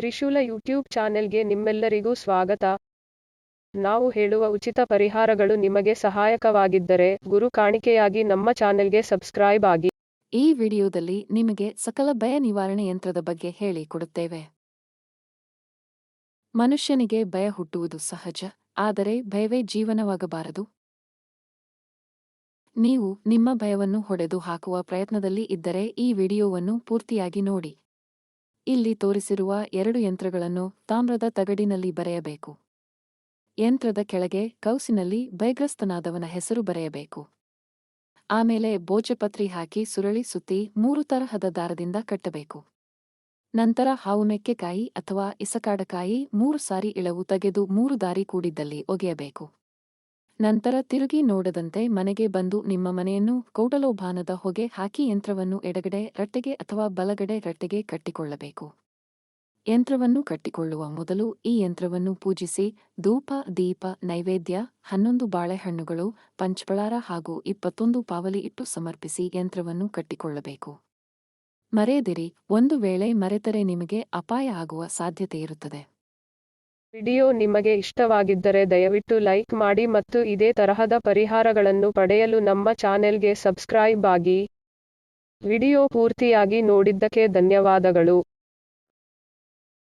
ತ್ರಿಶೂಲ YouTube ಚಾನೆಲ್ಗೆ ನಿಮ್ಮೆಲ್ಲರಿಗೂ ಸ್ವಾಗತ. ನಾವು ಹೇಳುವ ಉಚಿತ ಪರಿಹಾರಗಳು ನಿಮಗೆ ಸಹಾಯಕವಾಗಿದ್ದರೆ ಗುರು ಕಾಣಿಕೆಯಾಗಿ ನಮ್ಮ ಚಾನೆಲ್ಗೆ ಸಬ್ಸ್ಕ್ರೈಬ್ ಆಗಿ. ಈ ವಿಡಿಯೋದಲ್ಲಿ ನಿಮಗೆ ಸಕಲ ಭಯ ನಿವಾರಣೆ ಯಂತ್ರದ ಬಗ್ಗೆ ಹೇಳಿಕೊಡುತ್ತೇವೆ ಮನುಷ್ಯನಿಗೆ ಭಯ ಹುಟ್ಟುವುದು ಸಹಜ, ಆದರೆ ಭಯವೇ ಜೀವನವಾಗಬಾರದು. ನೀವು ನಿಮ್ಮ ಭಯವನ್ನು ಹೊಡೆದು ಹಾಕುವ ಪ್ರಯತ್ನದಲ್ಲಿ ಇದ್ದರೆ ಈ ವಿಡಿಯೋವನ್ನು ಪೂರ್ತಿಯಾಗಿ ನೋಡಿ. ಇಲ್ಲಿ ತೋರಿಸಿರುವ ಎರಡು ಯಂತ್ರಗಳನ್ನು ತಾಮ್ರದ ತಗಡಿನಲ್ಲಿ ಬರೆಯಬೇಕು. ಯಂತ್ರದ ಕೆಳಗೆ ಕೌಸಿನಲ್ಲಿ ಬೈಗ್ರಸ್ತನಾದವನ ಹೆಸರು ಬರೆಯಬೇಕು. ಆಮೇಲೆ ಬೋಚಪತ್ರಿ ಹಾಕಿ ಸುರಳಿ ಸುತ್ತಿ ಮೂರು ತರಹದ ದಾರದಿಂದ ಕಟ್ಟಬೇಕು. ನಂತರ ಹಾವು ಮೆಕ್ಕೆಕಾಯಿ ಅಥವಾ ಇಸಕಾಡಕಾಯಿ ಮೂರು ಸಾರಿ ಇಳವು ತೆಗೆದು ಮೂರು ದಾರಿ ಕೂಡಿದ್ದಲ್ಲಿ ಒಗೆಯಬೇಕು. ನಂತರ ತಿರುಗಿ ನೋಡದಂತೆ ಮನೆಗೆ ಬಂದು ನಿಮ್ಮ ಮನೆಯನ್ನು ಕೌಟಲೋಭಾನದ ಹೊಗೆ ಹಾಕಿ ಯಂತ್ರವನ್ನು ಎಡಗಡೆ ರಟ್ಟೆಗೆ ಅಥವಾ ಬಲಗಡೆ ರಟ್ಟೆಗೆ ಕಟ್ಟಿಕೊಳ್ಳಬೇಕು. ಯಂತ್ರವನ್ನು ಕಟ್ಟಿಕೊಳ್ಳುವ ಮೊದಲು ಈ ಯಂತ್ರವನ್ನು ಪೂಜಿಸಿ ಧೂಪ, ದೀಪ, ನೈವೇದ್ಯ, ಹನ್ನೊಂದು ಬಾಳೆಹಣ್ಣುಗಳು ಪಂಚಪಳಾರ ಹಾಗೂ ಇಪ್ಪತ್ತೊಂದು ಪಾವಲಿ ಇಟ್ಟು ಸಮರ್ಪಿಸಿ ಯಂತ್ರವನ್ನು ಕಟ್ಟಿಕೊಳ್ಳಬೇಕು. ಮರೆಯದಿರಿ, ಒಂದು ವೇಳೆ ಮರೆತರೆ ನಿಮಗೆ ಅಪಾಯ ಆಗುವ ಸಾಧ್ಯತೆ ಇರುತ್ತದೆ. ವಿಡಿಯೋ ನಿಮಗೆ ಇಷ್ಟವಾಗಿದ್ದರೆ ದಯವಿಟ್ಟು ಲೈಕ್ ಮಾಡಿ ಮತ್ತು ಇದೇ ತರಹದ ಪರಿಹಾರಗಳನ್ನು ಪಡೆಯಲು ನಮ್ಮ ಚಾನೆಲ್ಗೆ ಸಬ್ಸ್ಕ್ರೈಬ್ ಆಗಿ. ವಿಡಿಯೋ ಪೂರ್ತಿಯಾಗಿ ನೋಡಿದ್ದಕ್ಕೆ ಧನ್ಯವಾದಗಳು.